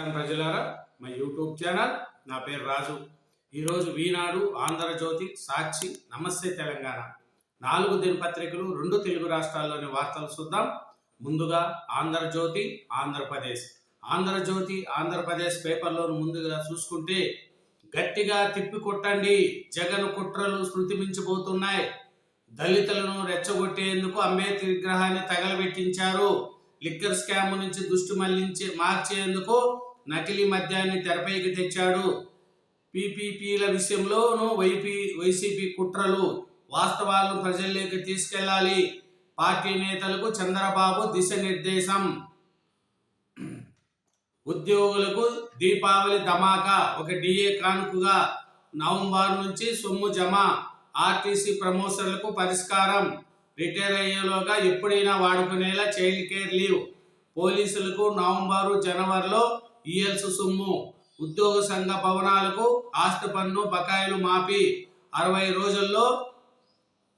నమస్కారం ప్రజలారా మా యూట్యూబ్ ఛానల్ నా పేరు రాజు. ఈరోజు వీనాడు ఆంధ్రజ్యోతి సాక్షి నమస్తే తెలంగాణ. నాలుగు దినపత్రికలు రెండు తెలుగు రాష్ట్రాల్లోని వార్తలు చూద్దాం. ముందుగా ఆంధ్రజ్యోతి ఆంధ్రప్రదేశ్. ఆంధ్రజ్యోతి ఆంధ్రప్రదేశ్ పేపర్లో ముందుగా చూసుకుంటే గట్టిగా తిప్పి కొట్టండి. జగన్ కుట్రలు శృతి మించిపోతున్నాయి దళితులను రెచ్చగొట్టేందుకు అంబేద్కర్ విగ్రహాన్ని తగలబెట్టించారు. లిక్కర్ స్కామ్ నుంచి దృష్టి మళ్ళించి మార్చేందుకు నకిలీ మద్యాన్ని తెరపైకి తెచ్చాడు. పీపీపీల విషయంలోనూ వైపీ వైసీపీ కుట్రలు వాస్తవాలను ప్రజల్లోకి తీసుకెళ్ళాలి పార్టీ నేతలకు చంద్రబాబు దిశానిర్దేశం. ఉద్యోగులకు దీపావళి ధమాకా ఒక డిఏ కానుకగా నవంబర్ నుంచి సొమ్ము జమ ఆర్టీసీ ప్రమోషన్లకు పరిష్కారం. రిటైర్ అయ్యేలోగా ఎప్పుడైనా వాడుకునేలా చైల్డ్ కేర్ లీవ్. పోలీసులకు నవంబరు జనవరిలో ఈఎల్స్ సొమ్ము. ఉద్యోగ సంఘ భవనాలకు ఆస్తి పన్ను బకాయిలు మాపి. అరవై రోజుల్లో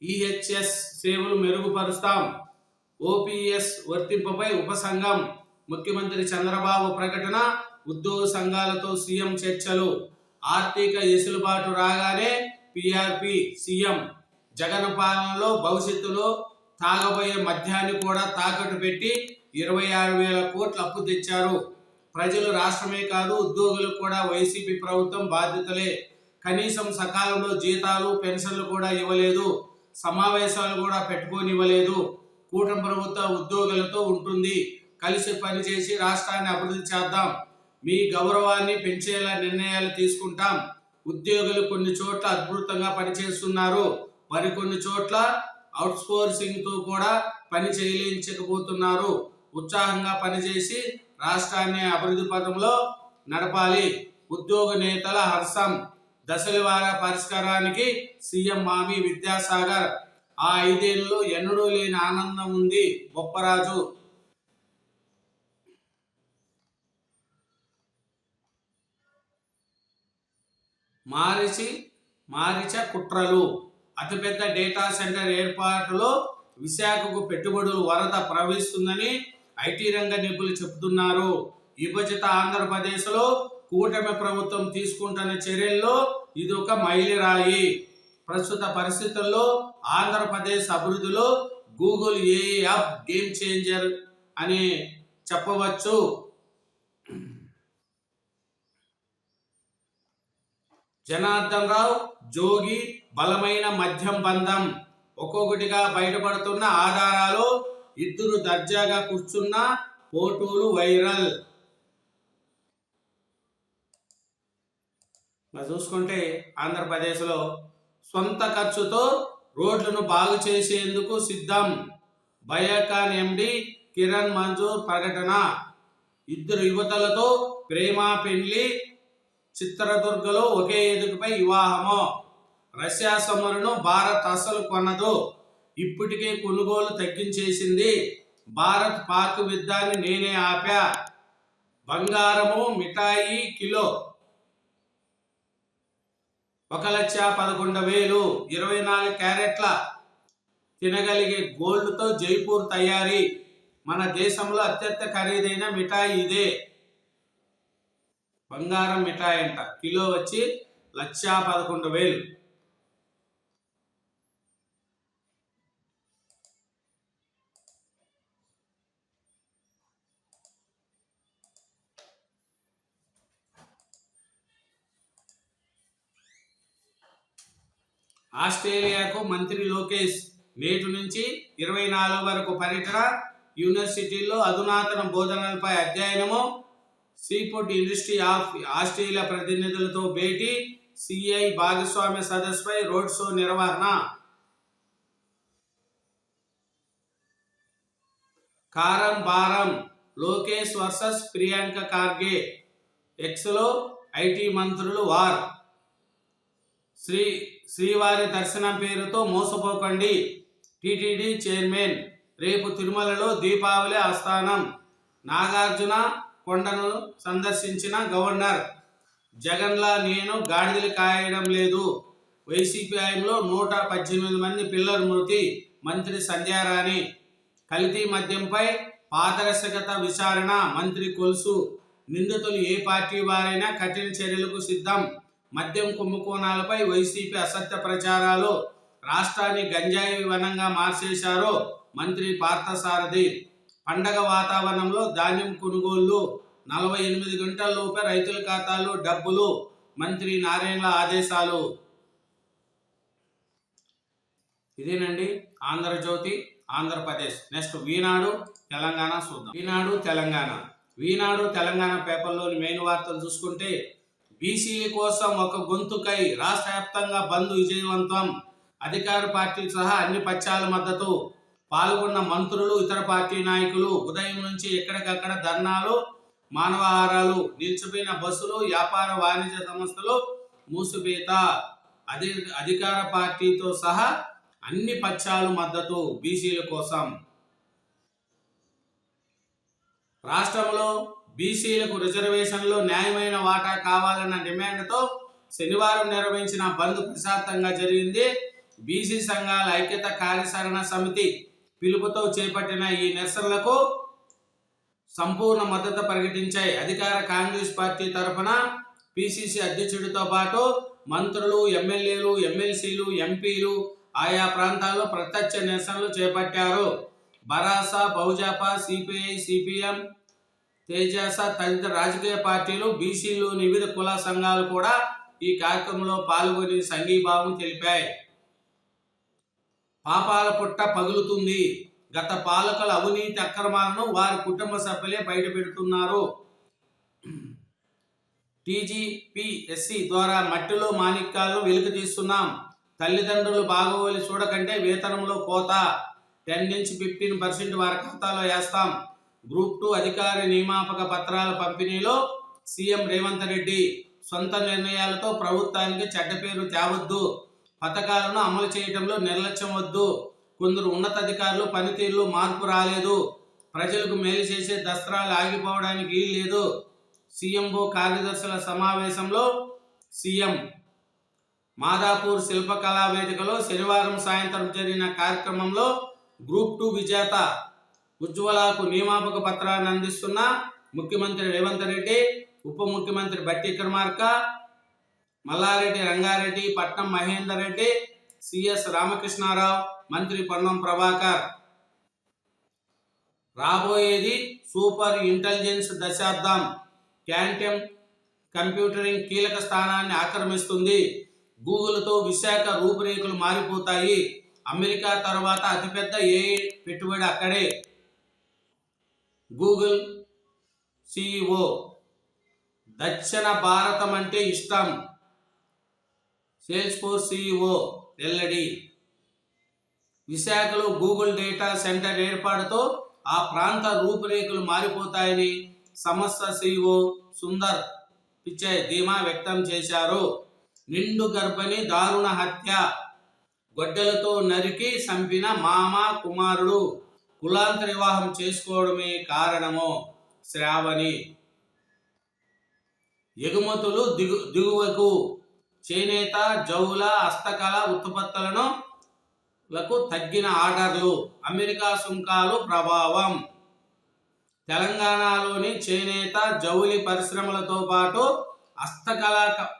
ఈహెచ్ఎస్ సేవలు మెరుగుపరుస్తాం. ఓపీఎస్ వర్తింపుపై ఉపసంఘం. ముఖ్యమంత్రి చంద్రబాబు ప్రకటన ఉద్యోగ సంఘాలతో సీఎం చర్చలు. ఆర్థిక ఎసులుబాటు రాగానే పిఆర్పి సీఎం. జగన్ పాలనలో భవిష్యత్తులో తాగబోయే మద్యాన్ని కూడా తాకట్టు పెట్టి ఇరవై ఆరు వేల కోట్లు అప్పు తెచ్చారు. ప్రజలు రాష్ట్రమే కాదు ఉద్యోగులకు కూడా వైసీపీ ప్రభుత్వం బాధ్యతలే. కనీసం సకాలంలో జీతాలు పెన్షన్లు కూడా ఇవ్వలేదు. సమావేశాలు కూడా పెట్టుకోనివ్వలేదు. కూటమి ప్రభుత్వ ఉద్యోగులతో ఉంటుంది. కలిసి పనిచేసి రాష్ట్రాన్ని అభివృద్ధి చేద్దాం. మీ గౌరవాన్ని పెంచేలా నిర్ణయాలు తీసుకుంటాం. ఉద్యోగులు కొన్ని చోట్ల అద్భుతంగా పనిచేస్తున్నారు. మరికొన్ని చోట్ల అవుట్సోర్సింగ్తో కూడా పని చేయించకపోతున్నారు ఉత్సాహంగా పనిచేసి రాష్ట్రాన్ని అభివృద్ధి పథంలో నడపాలి. ఉద్యోగ నేతల హర్షం. దశలవార పరిష్కారానికి సీఎం మామి విద్యాసాగర్. ఆ ఐదేళ్ళలో ఎన్నడూ లేని ఆనందం ఉంది బొప్పరాజు. మారిచి మారిచ కుట్రలు. అతిపెద్ద డేటా సెంటర్ ఏర్పాటులో విశాఖకు పెట్టుబడులు వరద ప్రవహిస్తుందని ఐటీ రంగ నిపుణులు చెబుతున్నారు విభజిత ఆంధ్రప్రదేశ్లో కూటమి ప్రభుత్వం తీసుకుంటున్న చర్యల్లో ఇది ఒక మైలురాయి. ప్రస్తుత పరిస్థితుల్లో ఆంధ్రప్రదేశ్ అభివృద్ధిలో Google a app game changer అని చెప్పవచ్చు. జనార్దన్ రావు జోగి బలమైన మద్యం బంధం ఒక్కొక్కటిగా బయటపడుతున్న ఆధారాలు ఇద్దరు దర్జాగా కూర్చున్న ఫోటోలు వైరల్. చూసుకుంటే ఆంధ్రప్రదేశ్లో సొంత ఖర్చుతో రోడ్లను బాగు చేసేందుకు సిద్ధం. బయోకాన్ ఎండి కిరణ్ మంజూర్ ప్రకటన. ఇద్దరు యువతలతో ప్రేమ పెళ్ళి చిత్రదుర్గలో ఒకే ఎదుగుపై వివాహము. రష్యా సొమ్ములను భారత్ అసలు కొనదు. ఇప్పటికే కొనుగోలు తగ్గించేసింది. భారత్ పాక్ యుద్ధాన్ని నేనే ఆపా. బంగారము మిఠాయి కిలో ఒక లక్ష పదకొండు వేలు ఇరవై నాలుగు క్యారెట్ల తినగలిగే గోల్డ్తో జైపూర్ తయారీ. మన దేశంలో అత్యంత ఖరీదైన మిఠాయి ఇదే. బంగారం మిఠాయి అంట. కిలో వచ్చి లక్ష పదకొండు వేలు. ఆస్ట్రేలియాకు మంత్రి లోకేష్ నేటి నుంచి ఇరవై నాలుగు వరకు పర్యటన యూనివర్సిటీల్లో అధునాతన బోధనలపై అధ్యయనము సీఫుడ్ ఇండస్ట్రీ ఆఫ్ ఆస్ట్రేలియా ప్రతినిధులతో భేటీ సిఐ భాగస్వామ్య సదస్సుపై రోడ్ షో నిర్వహణ. కారం బారం లోకేష్ వర్సెస్ ప్రియాంక కార్గే ఎక్స్లో ఐటీ మంత్రులు వార్. శ్రీ శ్రీవారి దర్శనం పేరుతో మోసపోకండి. టిటిడి చైర్మన్ రేపు తిరుమలలో దీపావళి ఆస్థానం. నాగార్జున కొండను సందర్శించిన గవర్నర్ జగన్లా నేను గాడిదలు కాయడం లేదు. వైసీపీ నూట పద్దెనిమిది మంది పిల్లల మృతి మంత్రి సంధ్యారాణి. కల్తీ మద్యంపై పారదర్శకత విచారణ మంత్రి కొలుసు నిందితులు ఏ పార్టీ వారైనా కఠిన చర్యలకు సిద్ధం. మద్యం కుంభకోణాలపై వైసీపీ అసత్య ప్రచారాలు రాష్ట్రాన్ని గంజాయి వనంగా మార్చేశారు మంత్రి పార్థసారథి. పండగ వాతావరణంలో ధాన్యం కొనుగోళ్ళు నలభై ఎనిమిది గంటల్లోపే రైతుల ఖాతాలు డబ్బులు మంత్రి నారాయణ ఆదేశాలు. ఇదేనండి ఆంధ్రజ్యోతి ఆంధ్రప్రదేశ్. నెక్స్ట్ వీనాడు తెలంగాణ చూద్దాం. వీనాడు తెలంగాణ. ఈనాడు తెలంగాణ పేపర్లోని మెయిన్ వార్తలు చూసుకుంటే బీసీల కోసం ఒక గొంతుకై రాష్ట్ర వ్యాప్తంగా బంద్ విజయవంతం. అధికార పార్టీ సహా అన్ని పక్షాల మద్దతు. పాల్గొన్న మంత్రులు ఇతర పార్టీ నాయకులు ఉదయం నుంచి ఎక్కడికక్కడ ధర్నాలు మానవాహారాలు నిలిచిపోయిన బస్సులు వ్యాపార వాణిజ్య సంస్థలు మూసిపేత అధి అధికార పార్టీతో సహా అన్ని పక్షాలు మద్దతు బీసీల కోసం. రాష్ట్రంలో బీసీలకు రిజర్వేషన్లో న్యాయమైన వాటా కావాలన్న డిమాండ్తో శనివారం నిర్వహించిన బంద్ ప్రశాంతంగా జరిగింది. బీసీ సంఘాల ఐక్యత కార్యాచరణ సమితి పిలుపుతో చేపట్టిన ఈ నిరసనలకు సంపూర్ణ మద్దతు ప్రకటించాయి. అధికార కాంగ్రెస్ పార్టీ తరఫున పిసిసి అధ్యక్షుడితో పాటు మంత్రులు ఎమ్మెల్యేలు ఎమ్మెల్సీలు ఎంపీలు ఆయా ప్రాంతాల్లో ప్రత్యక్ష నిరసనలు చేపట్టారు. బరాసా బహుజాపా సిపిఐ సిపిఎం తేజాస తదితర రాజకీయ పార్టీలు బీసీలు వివిధ కుల సంఘాలు కూడా ఈ కార్యక్రమంలో పాల్గొని సంఘీభావం తెలిపాయి. పాపాల పుట్ట పగులుతుంది. గత పాలకుల అవినీతి అక్రమాలను వారి కుటుంబ సభ్యులే బయటపెడుతున్నారు. టీజీపీఎస్సి ద్వారా మట్టిలో మాణిక్యాలను వెలుగు తీస్తున్నాం. తల్లిదండ్రులు బాగోవాలి చూడకంటే వేతనంలో కోత. టెన్ నుంచి ఫిఫ్టీన్ పర్సెంట్ వారి ఖాతాలో వేస్తాం. గ్రూప్ టూ అధికారి నియామక పత్రాల పంపిణీలో సీఎం రేవంత్ రెడ్డి సొంత నిర్ణయాలతో ప్రభుత్వానికి చెడ్డ పేరు తేవద్దు పథకాలను అమలు చేయడంలో నిర్లక్ష్యం వద్దు కొందరు ఉన్నతాధికారులు పనితీరులో మార్పు రాలేదు ప్రజలకు మేలు చేసే దసరాలు ఆగిపోవడానికి లేదు సీఎంఓ కార్యదర్శుల సమావేశంలో సీఎం మాదాపూర్ శిల్పకళా వేదికలో శనివారం సాయంత్రం జరిగిన కార్యక్రమంలో గ్రూప్ టూ విజేత ఉజ్వలకు నియామక పత్రాన్ని అందిస్తున్న ముఖ్యమంత్రి రేవంత్ రెడ్డి ఉప ముఖ్యమంత్రి బట్టి విక్రమార్క మల్లారెడ్డి రంగారెడ్డి పట్నం మహేందర్ రెడ్డి సిఎస్ రామకృష్ణారావు మంత్రి పొన్నం ప్రభాకర్. రాబోయేది సూపర్ ఇంటెలిజెన్స్ దశాబ్దం. క్యాంటమ్ కంప్యూటరింగ్ కీలక స్థానాన్ని ఆక్రమిస్తుంది. గూగుల్తో విశాఖ రూపురేఖలు మారిపోతాయి. అమెరికా తర్వాత అతిపెద్ద ఏ పెట్టుబడి అక్కడే. గూగుల్ సిఇఓ దక్షిణ భారతం అంటే ఇష్టం. సేల్స్ ఫోర్ సిఇఓ ఎల్లడి విశాఖలో గూగుల్ డేటా సెంటర్ ఏర్పాటుతో ఆ ప్రాంత రూపురేఖలు మారిపోతాయని సంస్థ సిఇఓ సుందర్ పిచ్చయ్ ధీమా వ్యక్తం చేశారు. నిండు గర్భిణి దారుణ హత్య. గొడ్డలతో నరికి చంపిన మామ కుమారుడు. కులాంతర వివాహం చేసుకోవడమే కారణము శ్రావణి. ఎగుమతులు దిగు దిగువకు చేనేత జౌల హస్తకళ ఉత్పత్తులను లకు తగ్గిన ఆర్డర్లు. అమెరికా సుంకాలు ప్రభావం. తెలంగాణలోని చేనేత జౌలి పరిశ్రమలతో పాటు హస్తకళ క-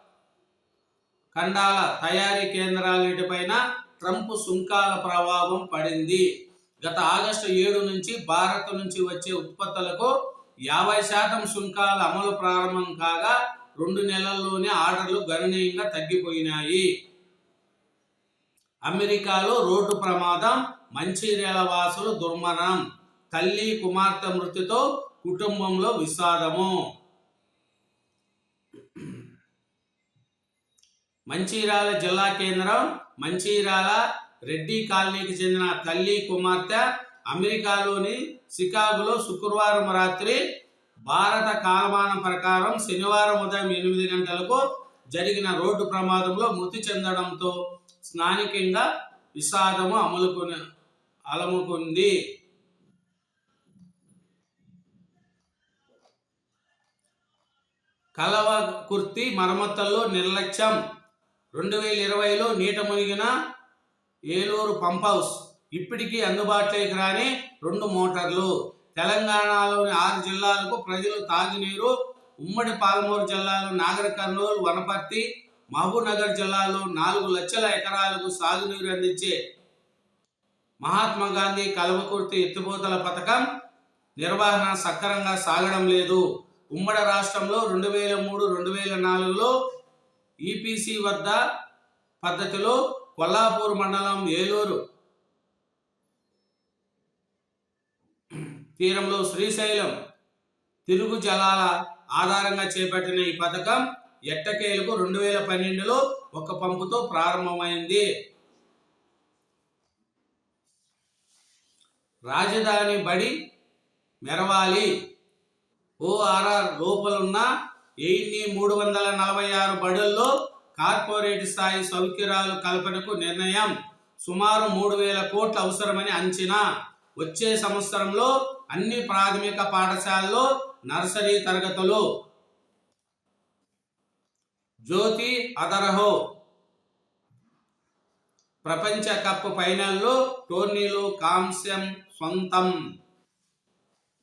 ఖండాల తయారీ కేంద్రాలన్నిటిపైన ట్రంప్ సుంకాల ప్రభావం పడింది. గత ఆగస్టు ఏడు నుంచి భారత్ నుంచి వచ్చే ఉత్పత్తులకు యాభై శాతం సుంకాల అమలు ప్రారంభం కాగా రెండు నెలల్లోనే ఆర్డర్లు గణనీయంగా తగ్గిపోయినాయి. అమెరికాలో రోడ్డు ప్రమాదం మంచిర్యాల వాసులు దుర్మరణం తల్లి కుమార్తె మృతితో కుటుంబంలో విషాదము. మంచిర్యాల జిల్లా కేంద్రం మంచిర్యాల రెడ్డి కాలనీకి చెందిన తల్లి కుమార్తె అమెరికాలోని షికాగోలో శుక్రవారం రాత్రి భారత కాలమానం ప్రకారం శనివారం ఉదయం ఎనిమిది గంటలకు జరిగిన రోడ్డు ప్రమాదంలో మృతి చెందడంతో స్థానికంగా విషాదము అమలుకొని అలముకుంది. కలవ కుర్తి మరమ్మతుల్లో నిర్లక్ష్యం. రెండు వేల ఇరవైలో నీట మునిగిన ఏలూరు పంప్ హౌస్. ఇప్పటికీ అందుబాటులోకి రాని రెండు మోటార్లు. తెలంగాణలోని ఆరు జిల్లాలకు ప్రజలు తాగునీరు. ఉమ్మడి పాలమూరు జిల్లాలో నాగర్ కర్నూలు వనపర్తి మహబూబ్నగర్ జిల్లాలో నాలుగు లక్షల ఎకరాలకు సాగునీరు అందించే మహాత్మా గాంధీ కల్వకుర్తి ఎత్తిపోతల పథకం నిర్వహణ సక్రమంగా సాగడం లేదు. ఉమ్మడి రాష్ట్రంలో రెండు వేల మూడు రెండు వేల నాలుగులో ఈపీసీ వద్ద పద్ధతిలో కొల్లాపూర్ మండలం ఏలూరు తీరంలో శ్రీశైలం తిరుగు జలాల ఆధారంగా చేపట్టిన ఈ పథకం ఎట్టకేలకు రెండు వేల పన్నెండులో ఒక పంపుతో ప్రారంభమైంది. రాజధాని బడి మెరవాలి. ఓఆర్ఆర్ లోపలున్న వెయ్యి మూడు వందల నలభై ఆరు బడుల్లో కార్పొరేట్ స్థాయి సౌకర్యాలు కల్పనకు నిర్ణయం సుమారు మూడు వేల కోట్లు అవసరమని అంచనా. వచ్చే సంవత్సరంలో అన్ని ప్రాథమిక పాఠశాలలో నర్సరీ తరగతులు. జ్యోతి అదరహో. ప్రపంచ కప్ ఫైనల్లో టోర్నీలు కాంస్యం సొంతం.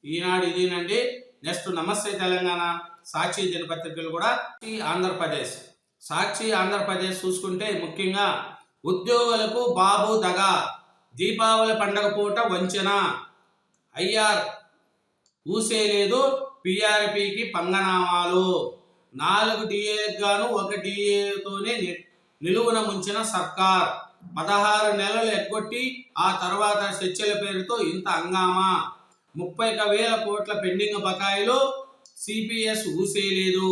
ఈనాడు ఇదేనండి. నెక్స్ట్ నమస్తే తెలంగాణ. సాక్షి దినపత్రికలు కూడా ఆంధ్రప్రదేశ్. సాక్షి ఆంధ్రప్రదేశ్ చూసుకుంటే ముఖ్యంగా ఉద్యోగులకు బాబు దగ దీపావళి పండగ పూట వంచన. ఐఆర్ ఊసే లేదు పిఆర్పికి పంగనామాలు. నాలుగు డిఏలకు గాను ఒక డిఏతోనే నిలువున ముంచిన సర్కార్. పదహారు నెలలు ఎగ్గొట్టి ఆ తర్వాత చర్చల పేరుతో ఇంత హంగామా? ముప్పై ఒక వేల కోట్ల పెండింగ్ బకాయిలు సిపిఎస్ ఊసేయలేదు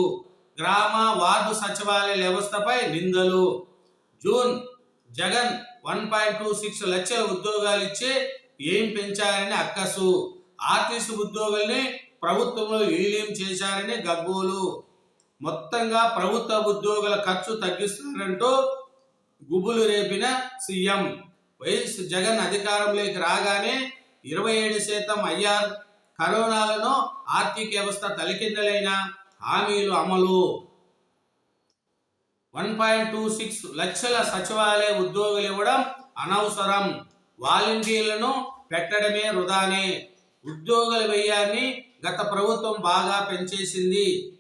గ్రామ వార్డు సచివాలయ వ్యవస్థపై నిందలు. June Jagan one point two six లక్షల ఉద్యోగాలు ఇచ్చి ఏం పెంచారని అక్కసు. ఆర్టీసీ ఉద్యోగుల్ని ప్రభుత్వంలో విలీనం చేశారని గగ్గోలు. మొత్తంగా ప్రభుత్వ ఉద్యోగుల ఖర్చు తగ్గిస్తున్నారంటూ గుబులు రేపిన సీఎం. వైఎస్ జగన్ అధికారంలోకి రాగానే ఇరవై ఏడు శాతం అయ్యారు కరోనాలను ఆర్థిక వ్యవస్థ తలకిందలైన హామీలు అమలు. వన్ పాయింట్ టూ సిక్స్ లక్షల సచివాలయ ఉద్యోగులు ఇవ్వడం అనవసరం. వాలంటీర్లను పెట్టడమే వృధానే. ఉద్యోగుల వ్యయాన్ని గత ప్రభుత్వం బాగా పెంచేసింది.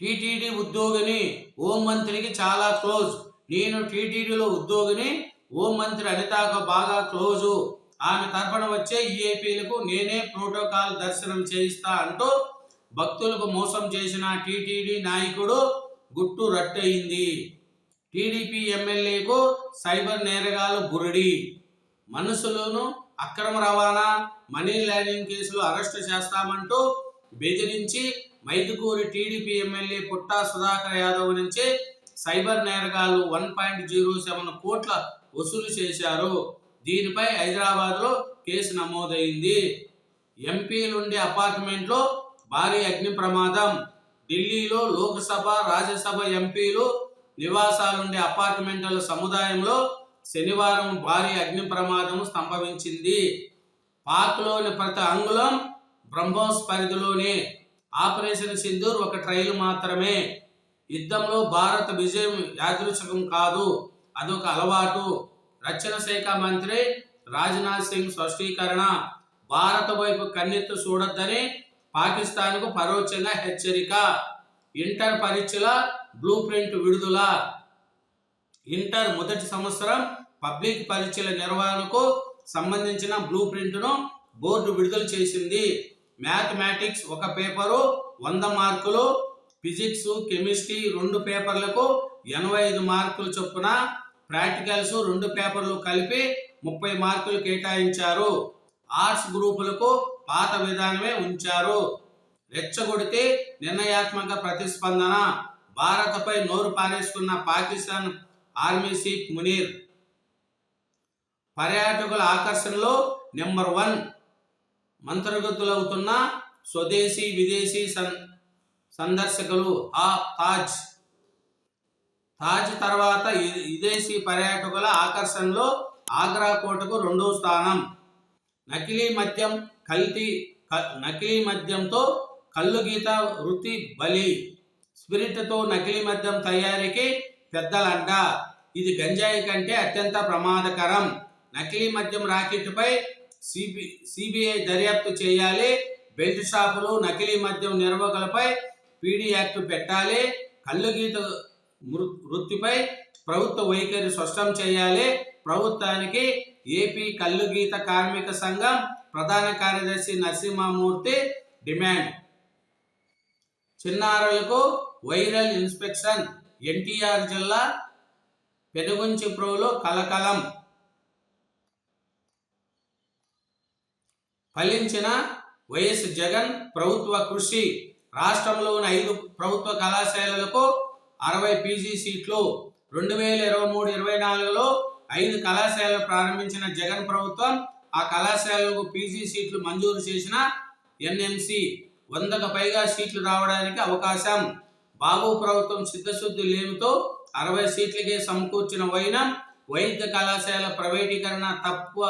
టీటీడీ ఉద్యోగిని హోం మంత్రికి చాలా క్లోజ్. నేను టీటీడీలో ఉద్యోగిని హోం మంత్రి అనితాకు బాగా క్లోజు. ఆమె తరఫున వచ్చే ఈఏపీలకు నేనే ప్రోటోకాల్ దర్శనం చేయిస్తా అంటూ భక్తులకు మోసం చేసిన టీటీడీ నాయకుడు గుట్టు రట్టయింది. టీడీపీ ఎమ్మెల్యేకు సైబర్ నేరగాలు బురడి. మనసులోను అక్రమ రవాణా మనీ లాండింగ్ కేసులు అరెస్టు చేస్తామంటూ బెదిరించి మైదుకూరి టీడీపీ ఎమ్మెల్యే పుట్టా సుధాకర్ యాదవ్ నుంచి సైబర్ నేరగాళ్ళు వన్ పాయింట్ జీరో సెవెన్ కోట్ల వసూలు చేశారు. దీనిపై హైదరాబాద్లో కేసు నమోదైంది. ఎంపీలుండే అపార్ట్మెంట్లో భారీ అగ్ని ప్రమాదం. ఢిల్లీలో లోక్సభ రాజ్యసభ ఎంపీలు నివాసాలుండే అపార్ట్మెంట్ల సముదాయంలో శనివారం భారీ అగ్ని ప్రమాదం సంభవించింది. పాక్లోని ప్రతి అంగుళం బ్రహ్మోస్ పరిధిలోనే. ఆపరేషన్ సింధూర్ ఒక ట్రైల్ మాత్రమే. యుద్ధంలో భారత విజయం యాదృచ్ఛకం కాదు. అదొక అలవాటు. రక్షణ శాఖ మంత్రి రాజ్నాథ్ సింగ్ స్పష్టీకరణ భారత వైపు కన్నెత్తు చూడొద్దని పాకిస్తాన్కు పరోక్షంగా హెచ్చరిక. ఇంటర్ పరీక్షల బ్లూ ప్రింట్ విడుదల. ఇంటర్ మొదటి సంవత్సరం పబ్లిక్ పరీక్షల నిర్వహణకు సంబంధించిన బ్లూ ప్రింట్ను బోర్డు విడుదల చేసింది. మ్యాథమెటిక్స్ ఒక పేపరు వంద మార్కులు ఫిజిక్స్ కెమిస్ట్రీ రెండు పేపర్లకు ఎనభై ఐదు మార్కులు చొప్పున ప్రాక్టికల్స్ రెండు పేపర్లు కలిపి ముప్పై మార్కులు కేటాయించారు. ఆర్ట్స్ గ్రూపులకు పాత విధానమే ఉంచారు. రెచ్చగొడితే నిర్ణయాత్మక ప్రతిస్పందన. భారత్పై నోరు పారేసుకున్న పాకిస్తాన్ ఆర్మీ చీఫ్ మునీర్. పర్యాటకుల ఆకర్షణలో నెంబర్ వన్. మంత్రగతులవుతున్న స్వదేశీ విదేశీ సన్ సందర్శకులు ఆ తాజ్ తాజ్ తర్వాత విదేశీ పర్యాటకుల ఆకర్షణలో ఆగ్రా కోటకు రెండో స్థానం. నకిలీ మద్యం కల్తీ క- నకిలీ మద్యంతో కళ్ళు గీత వృత్తి బలి. స్పిరిట్తో నకిలీ మద్యం తయారీకి పెద్దలంట. ఇది గంజాయి కంటే అత్యంత ప్రమాదకరం. నకిలీ మద్యం రాకెట్పై సిబి సిబిఐ దర్యాప్తు చేయాలి. బెల్ట్ షాపులు నకిలీ మద్యం నిర్వాహకులపై పీడీ యాక్ట్ పెట్టాలి. కళ్ళు గీత వృత్తిపై ప్రభుత్వ వైఖరి స్పష్టం చేయాలి. ప్రభుత్వానికి ఏపీ కల్లు గీత కార్మిక సంఘం ప్రధాన కార్యదర్శి నరసింహమూర్తి డిమాండ్. చిన్నారులకు వైరల్ ఇన్స్పెక్షన్ ఎన్టీఆర్ జిల్లా పెనుగుంచి ప్రోలో కలకలం. ఫలించిన వైఎస్ జగన్ ప్రభుత్వ కృషి రాష్ట్రంలోని ఐదు ప్రభుత్వ కళాశాలలకు అరవై పీజీ సీట్లు రెండు వేల ఇరవై మూడు ఇరవై నాలుగులో ఐదు కళాశాలలు ప్రారంభించిన జగన్ ప్రభుత్వం ఆ కళాశాలలకు పీజీ సీట్లు మంజూరు చేసిన ఎన్ఎంసి వందకు పైగా సీట్లు రావడానికి అవకాశం. బాబు ప్రభుత్వం సిద్ధశుద్ధి లేమితో అరవై సీట్లకే సమకూర్చిన వైనం వైద్య కళాశాల ప్రైవేటీకరణ తక్కువ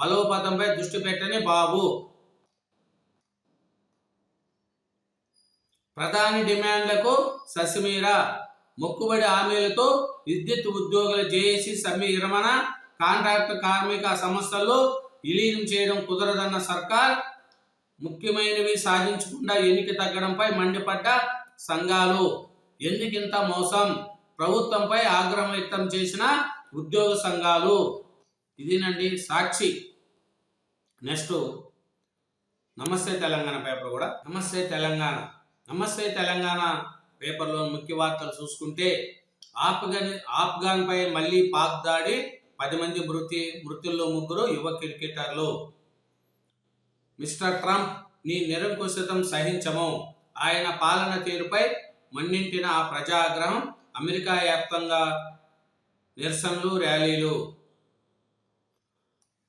బలోపతంపై దృష్టి పెట్టని బాబు. ప్రధాని డిమాండ్లకు ససిమీరా మొక్కుబడి హామీలతో విద్యుత్ ఉద్యోగుల జేఏసీ సమ్మె విరమణ కాంట్రాక్ట్ కార్మిక సంస్థల్లో విలీనం చేయడం కుదరదన్న సర్కార్ ముఖ్యమైనవి సాధించకుండా ఎన్నిక తగ్గడంపై మండిపడ్డ సంఘాలు. ఎందుకింత మోసం? ప్రభుత్వంపై ఆగ్రహం వ్యక్తం చేసిన ఉద్యోగ సంఘాలు. ఇదేనండి సాక్షి. నెక్స్ట్ నమస్తే తెలంగాణ పేపర్ కూడా. నమస్తే తెలంగాణ. నమస్తే తెలంగాణ పేపర్లో ముఖ్య వార్తలు చూసుకుంటే ఆఫ్ఘన్ ఆఫ్ఘాన్ పై మళ్ళీ పాక్ దాడి పది మంది మృతి మృతుల్లో ముగ్గురు యువ క్రికెటర్లు. మిస్టర్ ట్రంప్ నీ నిరంకుశతం సహించము. ఆయన పాలన తీరుపై మన్నింటిన ఆ ప్రజాగ్రహం అమెరికా వ్యాప్తంగా నిరసనలు ర్యాలీలు.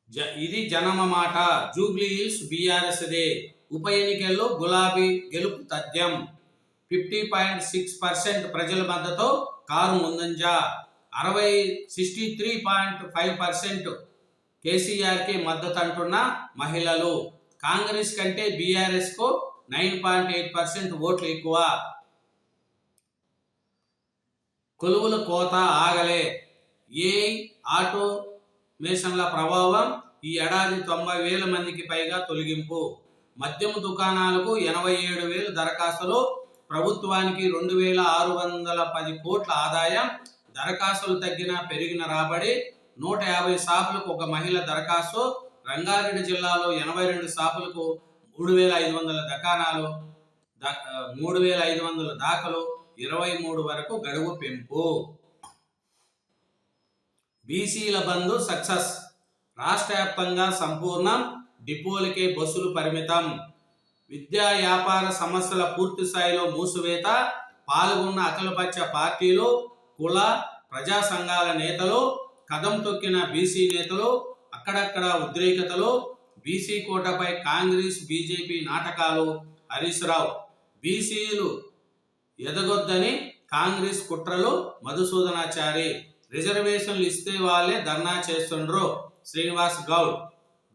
జ- ఇది జనమ మాట. జూబ్లీ హిల్స్ బీఆర్ఎస్ దే ఉప ఎన్నికల్లో గులాబీ గెలుపు తథ్యం. ఫిఫ్టీ పాయింట్ సిక్స్ పర్సెంట్ ప్రజల మద్దతు కారు ముందంజ. అరవై sixty three point five percent కేసీఆర్కి మద్దతు అంటున్న మహిళలు. కాంగ్రెస్ కంటే బీఆర్ఎస్కు నైన్ పాయింట్ ఎయిట్ పర్సెంట్ ఓట్లు ఎక్కువ. కొలువుల కోత ఆగలే. ఏ ఆటో మేషన్ల ప్రభావం ఈ ఏడాది తొంభై వేల మందికి పైగా తొలగింపు. మద్యం దుకాణాలకు ఎనభై ఏడు వేలు దరఖాస్తులు ప్రభుత్వానికి రెండు వేల ఆరు వందల పది కోట్ల ఆదాయం దరఖాస్తులు తగ్గిన పెరిగిన రాబడి నూట యాభై షాపులకు ఒక మహిళ దరఖాస్తు రంగారెడ్డి జిల్లాలో ఎనభై రెండు షాపులకు మూడు వేల ఐదు వందల దకాణాలు మూడు వేల ఐదు వందల దాఖలు ఇరవై మూడు వరకు గడువు పెంపు. బీసీల బంధు సక్సెస్ రాష్ట్ర వ్యాప్తంగా సంపూర్ణం డిపోలకే బస్సులు పరిమితం. విద్యా వ్యాపార సమస్యల పూర్తి స్థాయిలో మూసివేత పాల్గొన్న అఖిలపక్ష పార్టీలు కుల ప్రజా సంఘాల నేతలు కదం తొక్కిన బీసీ నేతలు అక్కడక్కడ ఉద్రేకతలు బీసీ కోటపై కాంగ్రెస్ బీజేపీ నాటకాలు హరీష్ రావు. బీసీలు ఎదగొద్దని కాంగ్రెస్ కుట్రలు మధుసూదనాచారి. రిజర్వేషన్లు ఇస్తే వాళ్ళే ధర్నా చేస్తుండ్రు శ్రీనివాస్ గౌడ్.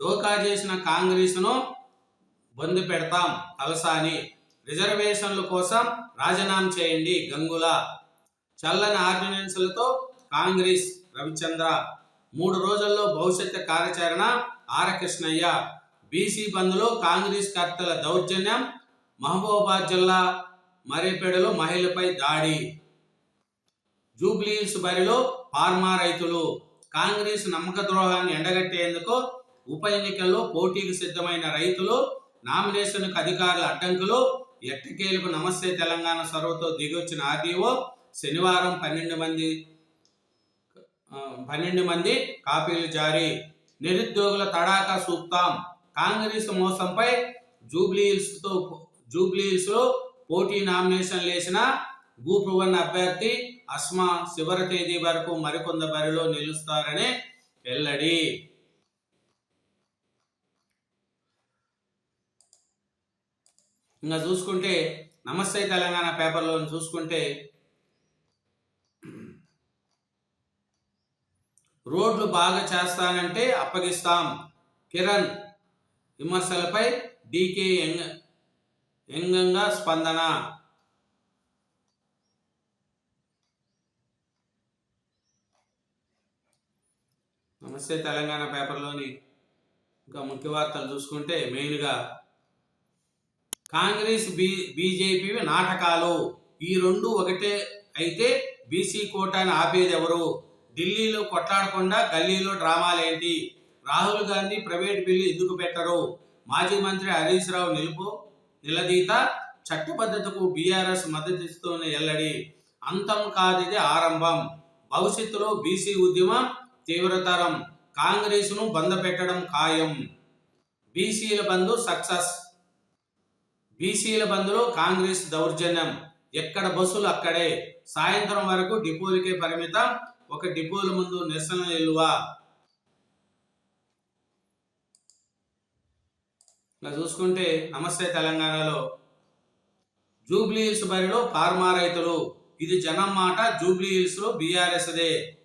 డోకా చేసిన కాంగ్రెస్ను బంద్ పెడతాం తలసాని రిజర్వేషన్ల కోసం రాజీనామా చేయండి గంగుల. చల్లని ఆర్డినెన్స్లతో కాంగ్రెస్ రవిచంద్ర. మూడు రోజుల్లో భవిష్యత్తు కార్యాచరణ ఆరకృష్ణయ్య. బీసీ బంద్లో కాంగ్రెస్ కర్తల దౌర్జన్యం మహబూబాబాద్ జిల్లా మరేపేడలో మహిళపై దాడి. జూబ్లీహిల్స్ బరిలో ఫార్మా రైతులు. కాంగ్రెస్ నమ్మక ద్రోహాన్ని ఎండగట్టేందుకు ఉప ఎన్నికల్లో పోటీకి సిద్ధమైన రైతులు నామినేషన్కు అధికారుల అడ్డంకులు ఎట్టకేలకు నమస్తే తెలంగాణ సర్వతో దిగొచ్చిన ఆర్డీఓ శనివారం పన్నెండు మంది పన్నెండు మంది కాపీలు జారీ. నిరుద్యోగుల తడాకా సూక్తాం. కాంగ్రెస్ మోసంపై జూబ్లీహిల్స్తో జూబ్లీహిల్స్లో పోటీ నామినేషన్ లేచిన భూప్రవన్ అభ్యర్థి అస్మా చివరి తేదీ వరకు మరికొంత బరిలో నిలుస్తారని వెల్లడి. ఇంకా చూసుకుంటే నమస్తే తెలంగాణ పేపర్లో చూసుకుంటే రోడ్లు బాగా చేస్తానంటే అప్పగిస్తాం. కిరణ్ విమర్శలపై డీకే యంగ యంగంగా స్పందన. నమస్తే తెలంగాణ పేపర్లోని ఇంకా ముఖ్య వార్తలు చూసుకుంటే మెయిన్గా కాంగ్రెస్ బీ బీజేపీ నాటకాలు. ఈ రెండు ఒకటే అయితే బీసీ కోటాను ఆపేది ఎవరు? ఢిల్లీలో కొట్లాడకుండా గల్లీలో డ్రామాలేంటి? రాహుల్ గాంధీ ప్రైవేట్ బిల్లు ఎందుకు పెట్టరు? మాజీ మంత్రి హరీష్ రావు నిలుపు నిలదీత చట్టబద్ధతకు బీఆర్ఎస్ మద్దతిస్తున్న ఎల్లడి. అంతం కాదిది ఆరంభం. భవిష్యత్తులో బీసీ ఉద్యమం తీవ్రతరం. కాంగ్రెస్ను బంద పెట్టడం ఖాయం. బీసీల బంధు సక్సెస్. బీసీల బంద్లో కాంగ్రెస్ దౌర్జన్యం. ఎక్కడ బస్సులు అక్కడే. సాయంత్రం వరకు డిపోలకే పరిమితం. ఒక డిపోల ముందు నిరసన నిల్వ? ఇలా చూసుకుంటే నమస్తే తెలంగాణలో. జూబ్లీ హిల్స్ బరిలో ఫార్మా రైతులు. ఇది జనం మాట జూబ్లీ హిల్స్లో బీఆర్ఎస్దే.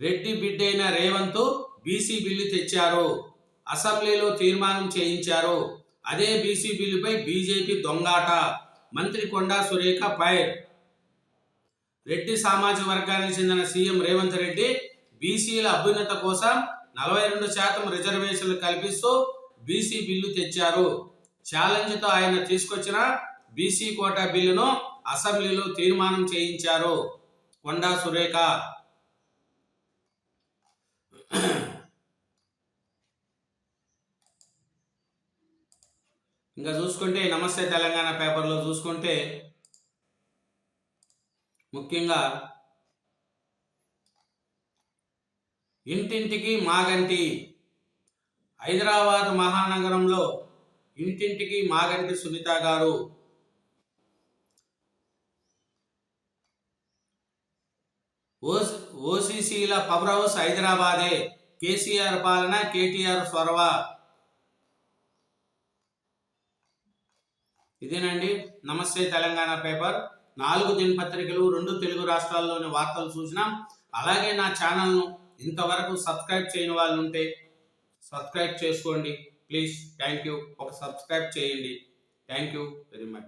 రెడ్డి బిడ్డైన రేవంత్ బీసీ బిల్లు తెచ్చారు. అసెంబ్లీలో తీర్మానం చేయించారు. అదే బీసీ బిల్లుపై బీజేపీ దొంగాట. మంత్రి కొండా సురేఖ ఫైర్ రెడ్డి సామాజిక వర్గానికి చెందిన సీఎం రేవంత్ రెడ్డి బీసీల అభ్యున్నత కోసం నలభై రెండు శాతం రిజర్వేషన్లు కల్పిస్తూ బీసీ బిల్లు తెచ్చారు. ఛాలెంజ్తో ఆయన తీసుకొచ్చిన బీసీ కోటా బిల్లును అసెంబ్లీలో తీర్మానం చేయించారు. కొండా సురేఖ. ఇంకా చూసుకుంటే నమస్తే తెలంగాణ పేపర్లో చూసుకుంటే ముఖ్యంగా ఇంటింటికి మాగంటి. హైదరాబాద్ మహానగరంలో ఇంటింటికి మాగంటి సునీత గారు. ఓసీసీల పవర్ హౌస్ హైదరాబాదే. కేసీఆర్ పాలన కేటీఆర్ చొరవ ఇదేనండి నమస్తే తెలంగాణ పేపర్. నాలుగు దినపత్రికలు రెండు తెలుగు రాష్ట్రాల్లోని వార్తలు చూసినాం. అలాగే నా ఛానల్ను ఇంతవరకు సబ్స్క్రైబ్ చేయని వాళ్ళు ఉంటే సబ్స్క్రైబ్ చేసుకోండి. Please thank you. ఒక సబ్స్క్రైబ్ చేయండి. Thank you very much.